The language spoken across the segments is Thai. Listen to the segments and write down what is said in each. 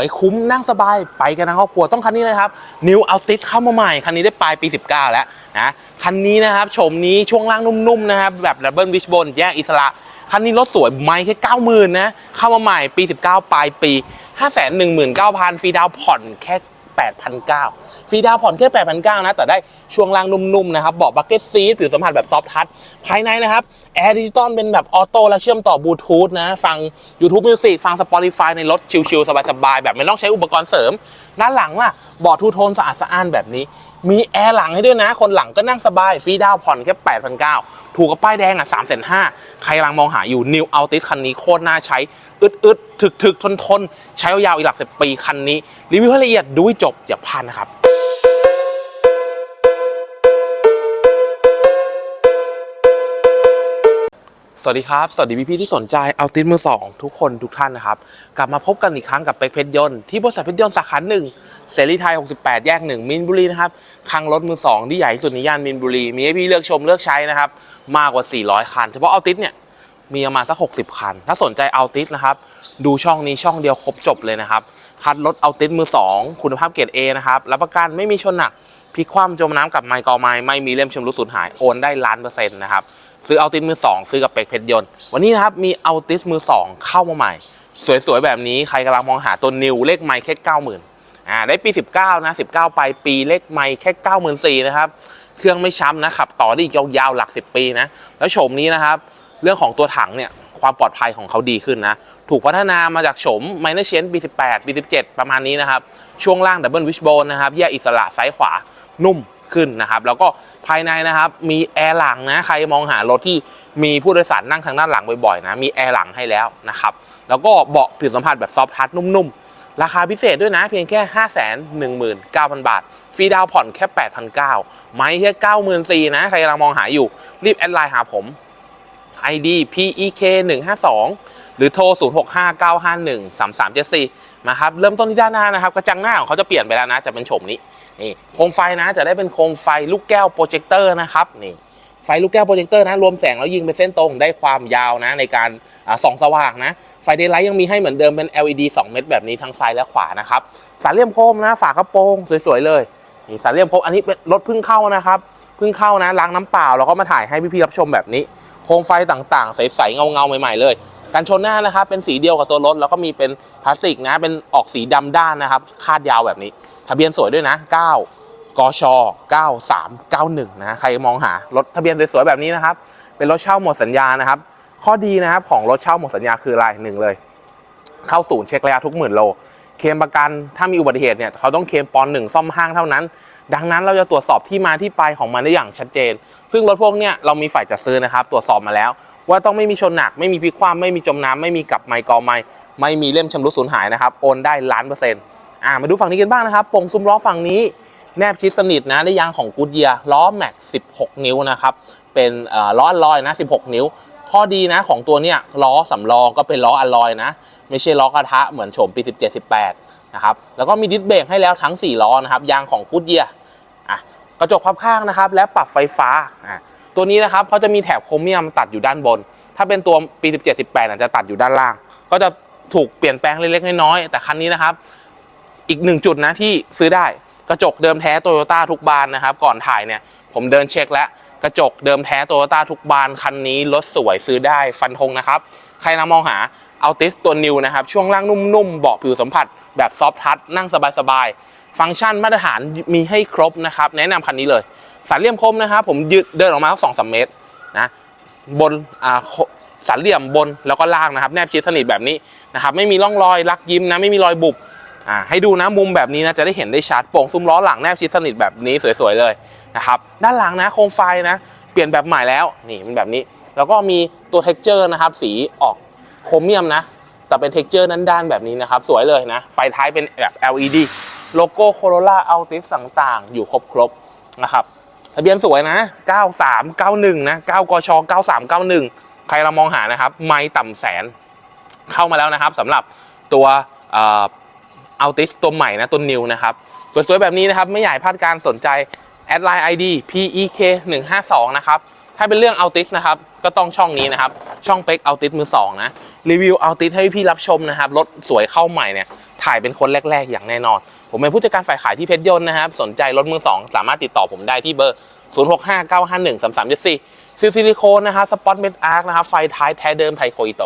วยคุ้มนั่งสบายไปกันทั้งครอบครัวต้องคันนี้เลยครับ New Altis เข้ามาใหม่ คันนี้ได้ปลายปี 19 แล้วนะคันนี้นะครับโฉมนี้ช่วงล่างนุ่มๆนะครับแบบดับเบิลวิชบนแยกอิสระคันนี้รถสวยไม่แค่90,000นะ เข้ามาใหม่ปี 19 ปลายปี 519,000ฟรีดาวผ่อนแค่ 8,900 ฟรีดาวผ่อนแค่ 8,900นะ แต่ได้ช่วงล่างนุ่มๆนะครับเบาะบักเก็ตซีทหรือสัมผัสแบบซอฟทัชภายในนะครับแอร์ดิจิตอลเป็นแบบออโต้และเชื่อมต่อบลูทูธนะ ฟัง YouTube Music ฟัง Spotify ในรถชิลๆ สบายๆ แบบไม่ต้องใช้อุปกรณ์เสริม ด้านหลังล่ะเบาะทูโทนสะอาดสะอ้านแบบนี้ มีแอร์หลังให้ด้วยนะ คนหลังก็นั่งสบายฟรีดาวผ่อนแค่8,900ถูกกับป้ายแดงอะ3,500ใครกำลังมองหาอยู่ New Altis คันนี้โคตรน่าใช้อึดอึดถึกถึกทนทนใช้ยาวอีกหลักสิบปีคันนี้ รีวิวให้ละเอียดดูให้จบอย่าพลาดนะครับ สวัสดีครับ สวัสดีพี่ๆที่สนใจเอาติสมือสองทุกคนทุกท่านนะครับ กลับมาพบกันอีกครั้งกับเป็กเพชรยนต์ที่บริษัทเพชรยนต์สาขาหนึ่งเสรีไทย 68 แยกหนึ่งมินบุรีนะครับคลังรถมือสองที่ใหญ่ที่สุดในย่านมินบุรี มีให้พี่เลือกชมเลือกใช้นะครับ มากกว่า 400 คัน เฉพาะเอาติสเนี่ย มีประมาณสัก 60 คัน ถ้าสนใจเอาติสนะครับ ดูช่องนี้ช่องเดียวครบจบเลยนะครับ คัดรถเอาติสมือ2คุณภาพเกรด A นะครับรับประกันไม่มีชนหนักพลิกคว่ำจมน้ำกับไมค์กอไม้ไม่มีเล่มชำรุดสูญหายโอนได้ล้านเปอร์เซ็นต์นะครับ ซื้อเอาติสมือ2ซื้อกับเป็กเพชรยนต์วันนี้นะครับมีเอาติสมือ2เข้ามาใหม่ สวยๆแบบนี้ใครกำลังมองหาตัวนิวเลขไมค์แค่90,000อ่าได้ปี 19 นะ 19 ไปปีเลขไมค์แค่94,000นะครับ เครื่องไม่ช้ำนะขับต่อได้อีกยาวๆหลัก 10 ปีนะ แล้วโฉมนี้นะครับ เรื่องของตัวถังเนี่ย ความปลอดภัยของเขาดีขึ้นนะ ถูกพัฒนามาจากโฉมไมเนอร์เชนปี18ปี17ประมาณนี้นะครับ ช่วงล่างดับเบิลวิชโบนนะครับ แยกอิสระซ้ายขวานุ่ม ขึ้นนะครับแล้วก็ภายในนะครับมีแอร์หลังนะใครมองหารถที่มีผู้โดยสารนั่งทางด้านหลังบ่อยๆนะมีแอร์หลังให้แล้วนะครับแล้วก็เบาะผิวสัมผัสแบบซอฟทัชนุ่มๆ ราคาพิเศษด้วยนะเพียงแค่ 5 1 9 0 0 0 บาท ฟรีดาวผ่อนแค่ 8,900ไม่แค่94,000นะใครกำลังมองหาอยู่รีบแอดไลน์หาผม ID PEK 152หรือโทร 065951 3374 นะครับเริ่มต้นที่ด้านหน้านะครับกระจังหน้าของเขาจะเปลี่ยนไปแล้วนะจะเป็นโฉมนี้นี่โคมไฟนะจะได้เป็นโคมไฟลูกแก้วโปรเจคเตอร์นะครับนี่ไฟลูกแก้วโปรเจคเตอร์นะรวมแสงแล้วยิงเป็นเส้นตรงได้ความยาวนะในการส่องสว่างนะไฟเดย์ไลท์ยังมีให้เหมือนเดิมเป็น LED 2 เม็ดแบบนี้ทั้งซ้ายและขวานะครับสามเลี่ยมโคมนะฝากระโปรงสวยๆเลยนี่สามเลี่ยมโคมอันนี้เป็นรถเพิ่งเข้านะครับเพิ่งเข้านะล้างน้ำเปล่าแล้วก็มาถ่ายให้พี่ๆรับชมแบบนี้ โคมไฟต่างๆใสๆเงาๆใหม่ๆเลย กันชนหน้านะครับเป็นสีเดียวกับตัวรถแล้วก็มีเป็นพลาสติกนะเป็นออกสีดำด้านนะครับ คาดยาวแบบนี้ ทะเบียนสวยด้วยนะ 9กช 9391 นะใครมองหารถทะเบียนสวยๆแบบนี้นะครับ เป็นรถเช่าหมดสัญญานะครับ ข้อดีนะครับของรถเช่าหมดสัญญาคืออะไรหนึ่งเลย เข้าศูนย์เช็คระยะทุกหมื่นโล เคลมประกันถ้ามีอุบัติเหตุเนี่ยเขาต้องเคลมปอนหนึ่งซ่อมห้างเท่านั้น ดังนั้นเราจะตรวจสอบที่มาที่ไปของมันได้อย่างชัดเจน ซึ่งรถพวกเนี้ยเรามีฝ่ายจัดซื้อนะครับ ตรวจสอบมาแล้ว ว่าต้องไม่มีชนหนักไม่มีพลิกคว่ำไม่มีจมน้ำไม่มีกับไมกอไมไม่มีเล่มชำรุดสูญหายนะครับโอนได้ล้านเปอร์เซ็นต์อ่ามาดูฝั่งนี้กันบ้างนะครับปงซุ้มล้อฝั่งนี้แนบชิดสนิทนะได้ยางของกูดเยียล้อแม็ก16 นิ้วนะครับเป็นล้ออลลอยนะ 16 นิ้ว ข้อดีนะของตัวเนี้ยล้อสำรองก็เป็นล้ออลลอยนะ ไม่ใช่ล้อกระทะเหมือนโฉมปี 17 18 นะครับ แล้วก็มีดิสเบรกให้แล้วทั้ง 4 ล้อนะครับ ยางของกูดเยียอะกระจกพับข้างนะครับ และปรับไฟฟ้าอะตัวนี้นะครับเขาจะมีแถบโครเมียมตัดอยู่ด้านบน ถ้าเป็นตัวปี 17 18อาจจะตัดอยู่ด้านล่าง ก็จะถูกเปลี่ยนแปลงเล็กๆน้อยๆแต่คันนี้นะครับ อีกหนึ่งจุดนะที่ซื้อได้กระจกเดิมแท้โตโยต้าทุกบานนะครับ ก่อนถ่ายเนี่ยผมเดินเช็คแล้ว กระจกเดิมแท้โตโยต้าทุกบานคันนี้รถสวยซื้อได้ฟันธงนะครับ ใครนะมองหาเอาติสตัวนิวนะครับ ช่วงล่างนุ่มๆเบาะผิวสัมผัส แบบซอฟทัชนั่งสบายๆ ฟังก์ชันมาตรฐานมีให้ครบนะครับ แนะนำคันนี้เลย สามเหลี่ยมคมนะครับผมยืดเดินออกมาสองสามเมตรนะบนอ่าสันเหลี่ยมบนแล้วก็ล่างนะครับ แนบชิดสนิทแบบนี้นะครับไม่มีร่องรอยรักยิ้มนะไม่มีรอยบุบ อ่าให้ดูนะมุมแบบนี้นะจะได้เห็นได้ชัดโป่งซุ้มล้อหลังแนบชิดสนิทแบบนี้สวยๆเลยนะครับด้านหลังนะโคมไฟนะ เปลี่ยนแบบใหม่แล้วนี่มันแบบนี้ แล้วก็มีตัวเท็กเจอร์นะครับสีออกโครเมียมนะ แต่เป็นเท็กเจอร์ด้านๆแบบนี้นะครับสวยเลยนะ ไฟท้ายเป็นแบบ LED โลโก้ Corolla Altis ต่างๆ อยู่ครบๆนะครับทะเบียนสวยนะ 9391 นะ 9 กช 9391 ใครเรามองหานะครับ ไม่ต่ำแสนเข้ามาแล้วนะครับสำหรับตัว อัลติสตัวใหม่นะตัวนิวนะครับสวยๆแบบนี้นะครับไม่ให้พลาดการสนใจแอดไลน์ ID PEK 152นะครับถ้าเป็นเรื่องอัลติสนะครับก็ต้องช่องนี้นะครับช่องเป็กอัลติสมือ2นะรีวิวอัลติสให้พี่รับชมนะครับรถสวยเข้าใหม่เนี่ยถ่ายเป็นคนแรก ๆ อย่างแน่นอน ผมเป็นผู้จัดการฝ่ายขายที่เพชรยนต์นะครับสนใจรถมือสองสามารถติดต่อผมได้ที่เบอร์ 0 6 5 9 5 1 3 3 7 4ซิลซิลิโคนนะครับสปอตเมดอาร์คนะครับไฟท้ายแท้เดิมไทโคอิโต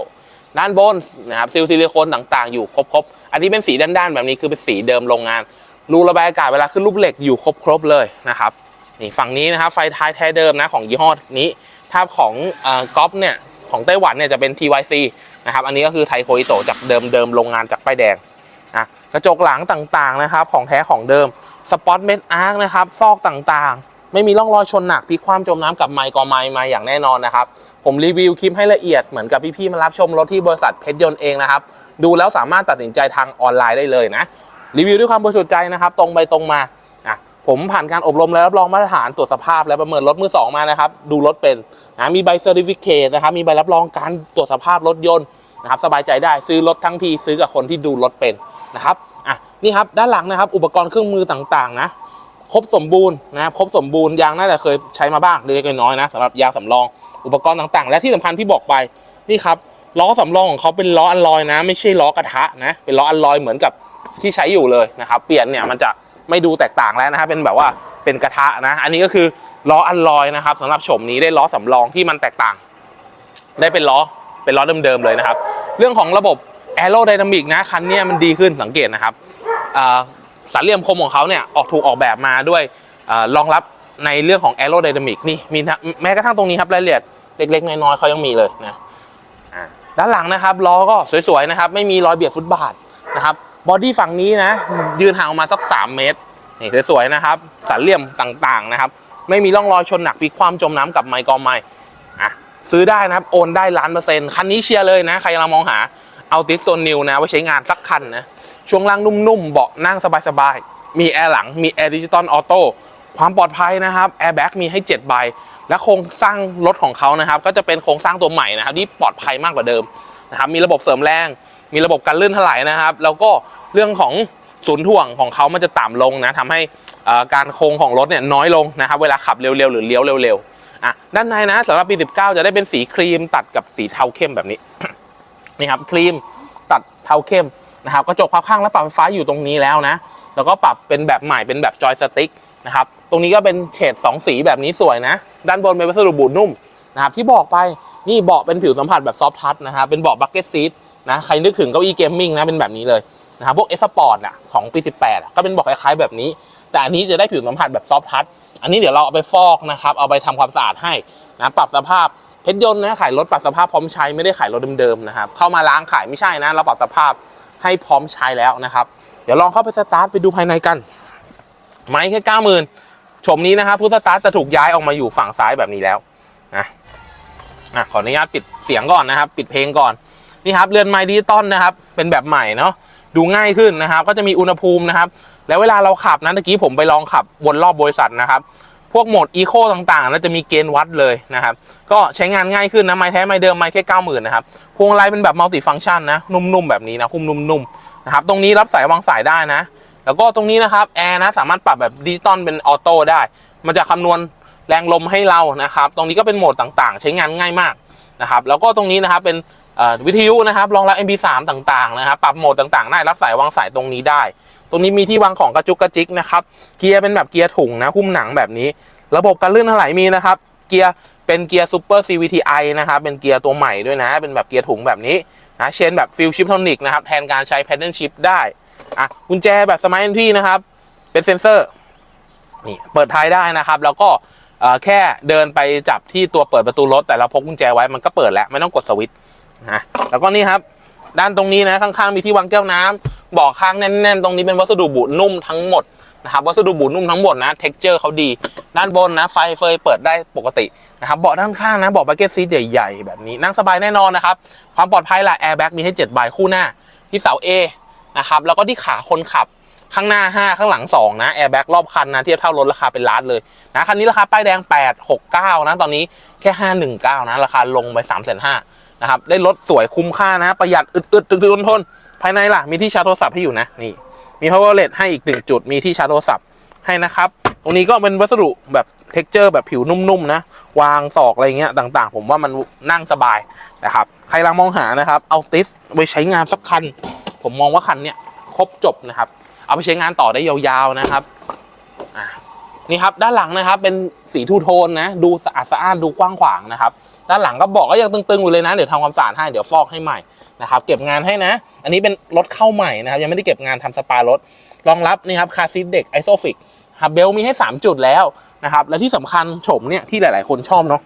ด้านบนนะครับซิลซิลิโคนต่างๆ อยู่ครบๆ อันนี้เป็นสีด้านๆ แบบนี้คือเป็นสีเดิมโรงงาน รูระบายอากาศเวลาขึ้นรูปเหล็กอยู่ครบๆเลยนะครับนี่ฝั่งนี้นะครับไฟท้ายแท้เดิมนะของยี่ห้อนี้ ถ้าของก๊อฟเนี่ยของไต้หวันเนี่ยจะเป็น TYC นะครับอันนี้ก็คือไทโคอิโตจากเดิมเดิมๆโรงงานจากป้ายแดงนะกระจกหลังต่างๆนะครับของแท้ของเดิมสปอตเมดอาร์คนะครับซอกต่างๆ ไม่มีร่องรอยชนหนักพลิกคว่ำจมน้ำกับไมค์กอไมค์มาอย่างแน่นอนนะครับ ผมรีวิวคลิปให้ละเอียดเหมือนกับพี่ๆมารับชมรถที่บริษัทเพชรยนต์เองนะครับ ดูแล้วสามารถตัดสินใจทางออนไลน์ได้เลยนะ รีวิวด้วยความบริสุทธิ์ใจนะครับ ตรงไปตรงมาอะผมผ่านการอบรมและรับรองมาตรฐานตรวจสภาพและประเมินรถมือสองมานะครับ ดูรถเป็นนะมีใบเซอร์ติฟิเคตนะครับ มีใบรับรองการตรวจสภาพรถยนต์นะครับ สบายใจได้ซื้อรถทั้งทีซื้อกับคนที่ดูรถเป็นนะครับ อะ นี่ครับ ด้านหลังนะครับ อุปกรณ์เครื่องมือต่างๆ นะ ครบสมบูรณ์นะครับครบสมบูรณ์ยางน่าจะเคยใช้มาบ้างเล็กน้อยนะสำหรับยางสำรองอุปกรณ์ต่างๆ และที่สำคัญที่บอกไปนี่ครับล้อสำรองของเขาเป็นล้ออัลลอยนะ ไม่ใช่ล้อกระทะนะเป็นล้ออัลลอยเหมือนกับที่ใช้อยู่เลยนะครับเปลี่ยนเนี่ยมันจะไม่ดูแตกต่างแล้วนะครับเป็นแบบว่าเป็นกระทะนะ อันนี้ก็คือล้ออัลลอยนะครับสำหรับโฉมนี้ได้ล้อสำรองที่มันแตกต่าง ได้เป็นล้อเป็นล้อเดิมๆเลยนะครับ เรื่องของระบบแอโรไดนามิกนะคันเนี้ยมันดีขึ้นสังเกตนะครับอ่า สามเหลี่ยมคมของเขาเนี่ยออกถูกออกแบบมาด้วยเอ่อรองรับในเรื่องของแอโรไดนามิกนี่มีนะแม้กระทั่งตรงนี้ครับรายละเอียดเล็กๆน้อยๆเขายังมีเลยนะอ่าด้านหลังนะครับล้อก็สวยๆนะครับ ไม่มีรอยเบียดฟุตบาทนะครับบอดี้ฝั่งนี้นะ ยืนห่างออกมาสัก 3 เมตรนี่สวยๆนะครับ สันเหลี่ยมต่างๆนะครับ ไม่มีร่องรอยชนหนักพลิกคว่ำจมน้ำกับไมค์กอไมค์อะซื้อได้นะครับโอนได้ล้านเปอร์เซ็นต์คันนี้เชียร์เลยนะ ใครกำลังมองหาเอาติสตัวนิวนะไว้ใช้งานสักคันนะ ช่วงล่างนุ่มๆเบาะนั่งสบายๆ มีแอร์หลัง มีแอร์ดิจิตอลออโต้ ความปลอดภัยนะครับแอร์แบ็กมีให้ 7 ใบ และโครงสร้างรถของเขานะครับ ก็จะเป็นโครงสร้างตัวใหม่นะครับ ที่ปลอดภัยมากกว่าเดิมนะครับ มีระบบเสริมแรง มีระบบการลื่นถลายนะครับ แล้วก็เรื่องของศูนย์ถ่วงของเขามันจะต่ำลงนะทำให้การโค้งของรถเนี่ยน้อยลงนะครับ เวลาขับเร็วๆ หรือเลี้ยวเร็วๆ อะ ด้านในนะสำหรับปี 19 จะได้เป็นสีครีมตัดกับสีเทาเข้มแบบนี้ นี่ครับครีมตัดเทาเข้ม นะครับกระจกพับข้างและปรับไฟฟ้าอยู่ตรงนี้แล้วนะ แล้วก็ปรับเป็นแบบใหม่เป็นแบบจอยสติ๊กนะครับตรงนี้ก็เป็นเฉด2 สีแบบนี้สวยนะ ด้านบนเป็นวัสดุบูดนุ่มนะครับที่บอกไปนี่เบาะเป็นผิวสัมผัสแบบซอฟทัชนะครับเป็นเบาะบักเก็ตซีทนะใครนึกถึงเก้าอี้เกมมิ่งนะเป็นแบบนี้เลยนะครับพวกเอสปอร์ตอะของปี 18อะก็เป็นเบาะคล้ายๆแบบนี้ แต่อันนี้จะได้ผิวสัมผัสแบบซอฟทัชอันนี้เดี๋ยวเราเอาไปฟอกนะครับเอาไปทำความสะอาดให้นะปรับสภาพเพชรยนต์นะขายรถปรับสภาพพร้อมใช้ไม่ได้ขายรถเดิมๆนะครับเข้ามาล้างขายไม่ใช่นะเราปรับสภาพ ให้พร้อมใช้แล้วนะครับ เดี๋ยวลองเข้าไปสตาร์ทไปดูภายในกันไม้แค่เก้าหมื่นชมนี้นะครับผู้สตาร์ทจะถูกย้ายออกมาอยู่ฝั่งซ้ายแบบนี้แล้วนะอะขออนุญาตปิดเสียงก่อนนะครับ ปิดเพลงก่อนนี่ครับเรือนไม้ดิจิตอลนะครับ เป็นแบบใหม่เนาะดูง่ายขึ้นนะครับ ก็จะมีอุณหภูมินะครับ แล้วเวลาเราขับนะเมื่อกี้ผมไปลองขับวนรอบบริษัทนะครับ พวกโหมดอีโคต่างๆแล้วจะมีเกณฑ์วัดเลยนะครับ ก็ใช้งานง่ายขึ้นนะ ไม้แท้ไม้เดิมไม้แค่เก้าหมื่นนะครับพวงมาลัยเป็นแบบมัลติฟังก์ชันนะ นุ่มๆ แบบนี้นะหุ้มนุ่มๆนะครับ ตรงนี้รับสายวางสายได้นะ แล้วก็ตรงนี้นะครับแอร์นะสามารถปรับแบบดิจิตอลเป็นออโต้ได้ มันจะคำนวณแรงลมให้เรานะครับ ตรงนี้ก็เป็นโหมดต่างๆ ใช้งานง่ายมากนะครับ แล้วก็ตรงนี้นะครับเป็น วิทยุนะครับรองรับ MP3 ต่างๆนะครับปรับโหมดต่างๆได้รับสายวางสายตรงนี้ได้ ตรงนี้มีที่วางของกระจุกกระจิกนะครับเกียร์เป็นแบบเกียร์ถุงนะหุ้มหนังแบบนี้ ระบบการลื่นถลายมีนะครับ เกียร์เป็นเกียร์ซูเปอร์ CVTi นะครับเป็นเกียร์ตัวใหม่ด้วยนะ เป็นแบบเกียร์ถุงแบบนี้นะเชนแบบฟิลชิปโทนิกนะครับแทนการใช้แพดเดิลชิปได้อะกุญแจแบบสมาร์ทที่นะครับ เป็นเซ็นเซอร์นี่เปิดท้ายได้นะครับ แล้วก็แค่เดินไปจับที่ตัวเปิดประตูรถแต่เราพกกุญแจไว้มันก็เปิดแล้วไม่ต้องกดสวิตช์ นะแล้วก็นี่ครับ ด้านตรงนี้นะข้างๆมีที่วางแก้วน้ำเบอกข้างแน่นๆ ตรงนี้เป็นวัสดุบุนุ่มทั้งหมดนะครับวัสดุบุนุ่มทั้งหมดนะเท็กเจอร์เขาดี ด้านบนนะไฟเฟยเปิดได้ปกตินะครับเบาะด้านข้างนะเบาะบักเก็ตซีทใหญ่ๆแบบนี้นั่งสบายแน่นอนนะครับความปลอดภัยล่ะแอร์แบ็กมีให้7ใบคู่หน้าที่เสา A นะครับแล้วก็ที่ขาคนขับข้างหน้า 5 ข้างหลัง 2 นะแอร์แบ็กรอบคันนะเทียบเท่ารถราคาเป็นล้านเลยนะคันนี้ราคาป้ายแดง 8 6 9 นะตอนนี้แค่ 519 นะราคาลงไป3 5 0 0 0 นะครับได้รถสวยคุ้มค่านะ ประหยัดอึดๆทนทนภายในล่ะ มีที่ชาร์จโทรศัพท์ให้อยู่นะนี่มี power LED ให้อีก1จุดมีที่ชาร์จโทรศัพท์ให้นะครับ ตรงนี้ก็เป็นวัสดุแบบเท็กเจอร์แบบผิวนุ่มๆนะ วางศอกอะไรเงี้ยต่างๆ ผมว่ามันนั่งสบายนะครับ ใครลังมองหานะครับ เอาติสไว้ใช้งานสักคัน ผมมองว่าคันเนี้ยครบจบนะครับ เอาไปใช้งานต่อได้ยาวๆนะครับนี่ครับด้านหลังนะครับเป็นสีทูโทนนะ ดูสะอาดสะอ้านดูกว้างขวางนะครับ ด้านหลังก็บอกก็ยังตึงๆอยู่เลยนะ เดี๋ยวทำความสะอาดให้เดี๋ยวฟอกให้ใหม่นะครับเก็บงานให้นะ อันนี้เป็นรถเข้าใหม่นะครับยังไม่ได้เก็บงานทำสปารถรองรับนี่ครับคาซีเด็กไอโซฟิกฮับเบลมีให้ 3 จุดแล้วนะครับและที่สำคัญโฉมเนี่ยที่หลาย ๆ คนชอบเนาะ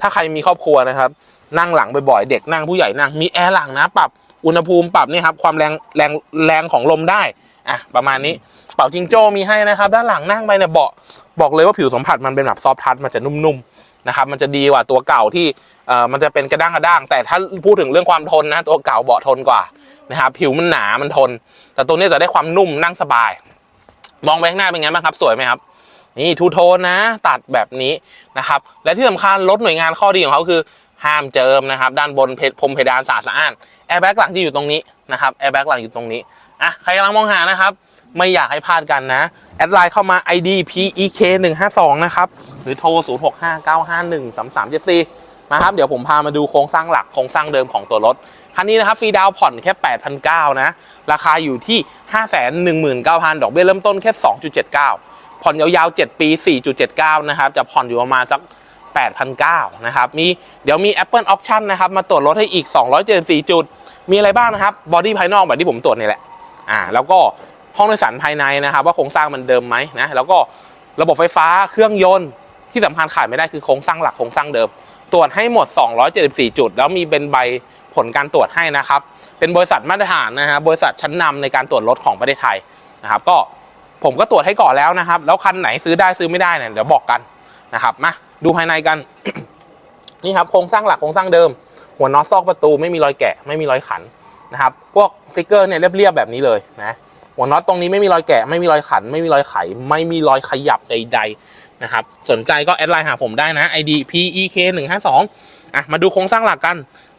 ถ้าใครมีครอบครัวนะครับนั่งหลังบ่อยๆเด็กนั่งผู้ใหญ่นั่งมีแอร์หลังนะ ปรับอุณหภูมิปรับนี่ครับความแรงแรงแรงของลมได้อะประมาณนี้เป่าจิงโจ้มีให้นะครับ ด้านหลังนั่งไปเนี่ยเบาะบอกเลยว่าผิวสัมผัสมันเป็นแบบซอฟทัชมันจะนุ่มๆ นะครับมันจะดีกว่าตัวเก่าที่เอ่อมันจะเป็นกระด้างกระด้าง แต่ถ้าพูดถึงเรื่องความทนนะตัวเก่าเบาะทนกว่านะครับผิวมันหนามันทน แต่ตัวนี้จะได้ความนุ่มนั่งสบาย มองไปข้างหน้าเป็นไงบ้างครับ สวยไหมครับนี่ทูโทนนะ ตัดแบบนี้นะครับ และที่สำคัญรถหน่วยงานข้อดีของเขาคือห้ามเจิมนะครับ ด้านบนเพพรมเพดานสะอาดสะอ้านแอร์แบ็กหลังที่อยู่ตรงนี้นะครับแอร์แบ็กหลังอยู่ตรงนี้ อะใครกำลังมองหานะครับ ไม่อยากให้พลาดกันนะ แอดไลน์เข้ามา ID PEK 1 5 2นะครับ หรือโทร 0 6 5 9 5 1 3 3 7 4มาครับ เดี๋ยวผมพามาดูโครงสร้างหลักโครงสร้างเดิมของตัวรถ คันนี้นะครับฟรีดาวน์ผ่อนแค่ 8,900นะ ราคาอยู่ที่ 519,000 ดอกเบี้ยเริ่มต้นแค่ 2.79 ผ่อนยาวๆ 7 ปี 4.79 นะครับ จะผ่อนอยู่ประมาณสัก8,900นะครับ มีเดี๋ยวมี Apple Auction นะครับ มาตรวจรถให้อีก 274 จุด มีอะไรบ้างนะครับ บอดี้ภายนอกแบบที่ผมตรวจนี่แหละ อ่าแล้วก็ห้องโดยสารภายในนะครับ ว่าโครงสร้างมันเดิมไหมนะแล้วก็ระบบไฟฟ้าเครื่องยนต์ที่สำคัญขาดไม่ได้คือโครงสร้างหลักโครงสร้างเดิม ตรวจให้หมด 274 จุด แล้วมีเป็นใบผลการตรวจให้นะครับ เป็นบริษัทมาตรฐานนะฮะบริษัทชั้นนำในการตรวจรถของประเทศไทยนะครับก็ผมก็ตรวจให้ก่อนแล้วนะครับ แล้วคันไหนซื้อได้ซื้อไม่ได้เนี่ยเดี๋ยวบอกกันนะครับมาดูภายในกัน นี่ครับโครงสร้างหลักโครงสร้างเดิม หัวน็อตซอกประตูไม่มีรอยแกะ ไม่มีรอยขัน นะครับ พวกสติกเกอร์เนี่ยเรียบๆแบบนี้เลยนะหัวน็อตตรงนี้ไม่มีรอยแกะไม่มีรอยขัน ไม่มีรอยไข ไม่มีรอยขยับใดๆนะครับ สนใจก็แอดไลน์หาผมได้นะ ID PEK 1 5 2อะมาดูโครงสร้างหลักกัน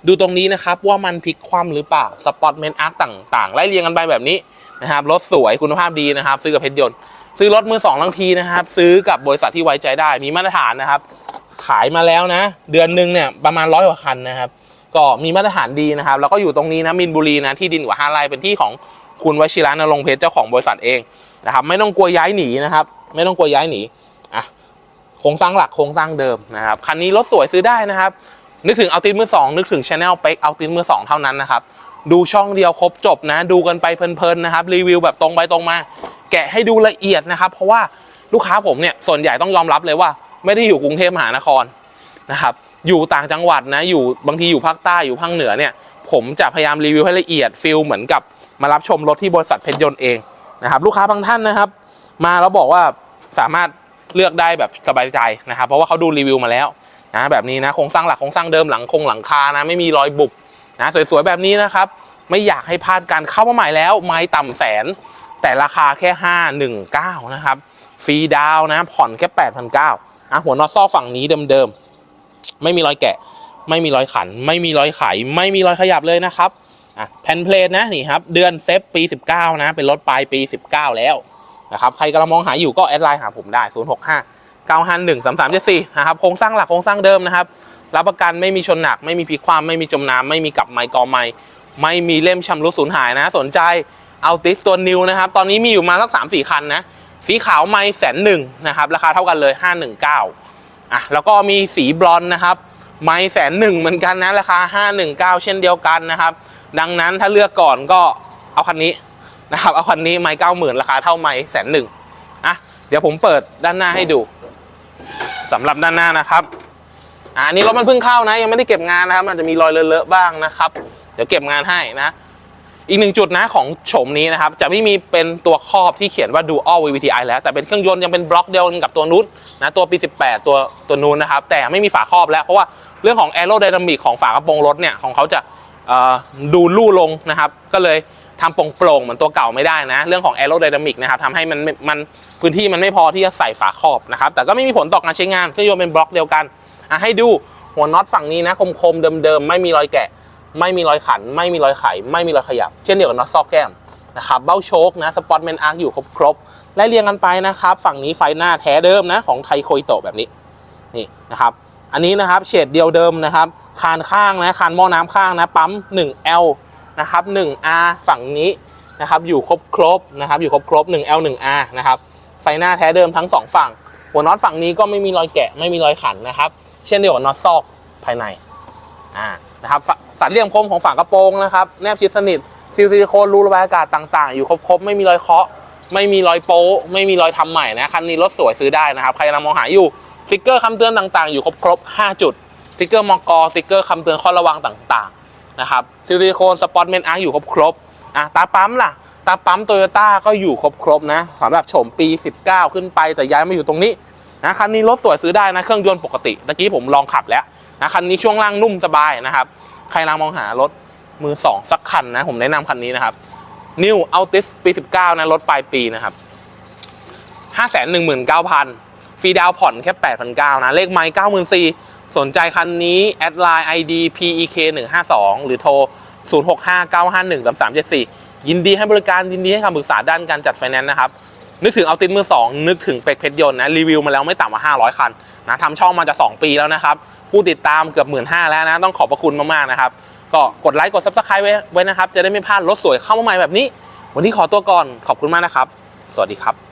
ดูตรงนี้นะครับ ว่ามันพลิกคว่ำหรือเปล่าสปอตเมนอาร์ตต่างๆไล่เรียงกันไปแบบนี้นะครับรถสวยคุณภาพดีนะครับ ซื้อกับเพชรยนต์ซื้อรถมือสองทั้งทีนะครับ ซื้อกับบริษัทที่ไว้ใจได้มีมาตรฐานนะครับ ขายมาแล้วนะ เดือนหนึ่งเนี่ยประมาณร้อยกว่าคันนะครับ ก็มีมาตรฐานดีนะครับ แล้วก็อยู่ตรงนี้นะมินบุรีนะที่ดินกว่าห้าไร่เป็นที่ของคุณวชิระนรงเพชรเจ้าของบริษัทเองนะครับ ไม่ต้องกลัวย้ายหนีนะครับ ไม่ต้องกลัวย้ายหนีอะโครงสร้างหลักโครงสร้างเดิมนะครับคันนี้รถสวยซื้อได้นะครับ นึกถึงเอาตินมือสองนึกถึงช anel เป็กเอาตินมือสองเท่านั้นนะครับดูช่องเดียวครบจบนะ ดูกันไปเพลินๆนะครับ รีวิวแบบตรงไปตรงมา แกะให้ดูละเอียดนะครับ เพราะว่าลูกค้าผมเนี่ยส่วนใหญ่ต้องยอมรับเลยว่า ไม่ได้อยู่กรุงเทพมหานคร นะครับ อยู่ต่างจังหวัดนะอยู่บางทีอยู่ภาคใต้อยู่ภาคเหนือเนี่ย ผมจะพยายามรีวิวให้ละเอียดฟิลเหมือนกับมารับชมรถที่บริษัทเพชรยนต์เองนะครับ ลูกค้าบางท่านนะครับ มาแล้วบอกว่าสามารถเลือกได้แบบสบายใจนะครับ เพราะว่าเขาดูรีวิวมาแล้วนะแบบนี้นะโครงสร้างหลักโครงสร้างเดิมหลังคงหลังคานะไม่มีรอยบุบนะสวยๆแบบนี้นะครับ ไม่อยากให้พลาดการเข้ามาใหม่แล้ว ไม้ต่ำแสน แต่ราคาแค่ 519 นะครับ ฟรีดาวนะผ่อนแค่ 8,900อะหัวนอซ่อฝั่งนี้เดิมๆ ไม่มีรอยแกะ ไม่มีรอยขัน ไม่มีรอยไข ไม่มีรอยขยับเลยนะครับอะแผ่นเพลทนะนี่ครับ เดือนเซฟปี 19 นะ เป็นรถปลายปี 19 แล้วนะครับใครกำลังมองหาอยู่ก็แอดไลน์หาผมได้ 065 951 3374นะครับโครงสร้างหลักโครงสร้างเดิมนะครับรับประกันไม่มีชนหนัก ไม่มีพลิกความไม่มีจมน้ำไม่มีกับไม้กอไม้ไม่มีเล่มชำรุดสูญหายนะ สนใจเอาติสตัวนิวนะครับ ตอนนี้มีอยู่มาสักสามสี่คันนะ สีขาวไม่แสนหนึ่งนะครับ ราคาเท่ากันเลย 519 อะแล้วก็มีสีบลอนด์นะครับ ไม่แสนหนึ่งเหมือนกันนะราคา 519 เช่นเดียวกันนะครับ ดังนั้นถ้าเลือกก่อนก็เอาคันนี้นะครับเอาคันนี้ไม่เก้าหมื่นราคาเท่าไม่แสนหนึ่งอะเดี๋ยวผมเปิดด้านหน้าให้ดูสำหรับด้านหน้านะครับอะอันนี้รถมันเพิ่งเข้านะ ยังไม่ได้เก็บงานนะครับมันจะมีรอยเลอะๆบ้างนะครับ เดี๋ยวเก็บงานให้นะ อีกหนึ่งจุดนะของโฉมนี้นะครับ จะไม่มีเป็นตัวครอบที่เขียนว่า Dual VVTi แล้ว แต่เป็นเครื่องยนต์ยังเป็นบล็อกเดียวกันกับตัวนู้นนะตัวปี 18 ตัวตัวนู้นนะครับ แต่ไม่มีฝาครอบแล้วเพราะว่าเรื่องของ Aerodynamic ของฝากระโปรงรถเนี่ยของเขาจะดูลู่ลงนะครับ ก็เลยทำโปร่งๆเหมือนตัวเก่าไม่ได้นะ เรื่องของ Aerodynamic นะครับทำให้มันมันพื้นที่มันไม่พอที่จะใส่ฝาครอบนะครับ แต่ก็ไม่มีผลต่อการใช้งานเครื่องยนต์เป็นบล็อกเดียวกันให้ดูหัวน็อตฝั่งนี้นะคมๆเดิมๆไม่มีรอยแกะ ไม่มีรอยขัน ไม่มีรอยไข ไม่มีรอยขยับ เช่นเดียวกับน็อตซอกแก้มนะครับเบ้าโชคนะสปอตเมนอาร์คอยู่ครบๆไล่เรียงกันไปนะครับ ฝั่งนี้ไฟหน้าแท้เดิมนะของไทโคอิโตะแบบนี้นี่นะครับอันนี้นะครับเฉดเดียวเดิมนะครับคานข้างนะคานหม้อน้ำข้างนะปั๊ม 1L นะครับ 1R ฝั่งนี้นะครับอยู่ครบครบนะครับอยู่ครบครบ 1L 1R นะครับไฟหน้าแท้เดิมทั้งสองฝั่ง หัวน็อตฝั่งนี้ก็ไม่มีรอยแกะไม่มีรอยขันนะครับ เช่นเดียวกับน็อตซอกภายในอ่า นะครับสันเหลี่ยมคมของฝากระโปรงนะครับแนบชิดสนิทซิลซิลิโคนรูระบายอากาศต่างๆ อยู่ครบๆ ไม่มีรอยเคาะ ไม่มีรอยโป๊ไม่มีรอยทำใหม่นะคันนี้รถสวยซื้อได้นะครับ ใครกำลังมองหาอยู่สติ๊กเกอร์คำเตือนต่างๆ อยู่ครบๆ 5 จุดสติ๊กเกอร์มอกสติ๊กเกอร์คำเตือนข้อระวังต่างๆนะครับซิลซิลิโคนสปอตเมนอาร์อยู่ครบๆอะตาปั๊มล่ะ ตาปั๊มโตโยต้าก็อยู่ครบๆนะสำหรับโฉมปี 19 ขึ้นไปแต่ย้ายมาอยู่ตรงนี้นะคันนี้รถสวยซื้อได้นะเครื่องยนต์ปกติตะกี้ผมลองขับแล้ว นะคันนี้ช่วงล่างนุ่มสบายนะครับ ใครกำลังมองหารถมือสองสักคันนะ ผมแนะนำคันนี้นะครับ New Altis ปี 19 นะ รถปลายปีนะครับ 519,000 ฟรีดาวน์ผ่อนแค่ 8,900 นะ เลขไมค์94,000 สนใจคันนี้ แอดไลน์ ID PEK 152หรือโทร 065951 3374 ยินดีให้บริการยินดีให้คำปรึกษาด้านการจัดไฟแนนซ์นะครับ นึกถึงเอาตินมือ 2 นึกถึงเป็กเพชรยนต์นะ รีวิวมาแล้วไม่ต่ำกว่า 500 คันนะทำช่องมาจะ 2 ปีแล้วนะครับ ผู้ติดตามเกือบหมื่นห้าแล้วนะ ต้องขอบพระคุณมากๆนะครับ ก็กดไลค์กด Subscribe ไว้ไว้นะครับ จะได้ไม่พลาดรถสวยเข้ามาใหม่แบบนี้ วันนี้ขอตัวก่อนขอบคุณมากนะครับ สวัสดีครับ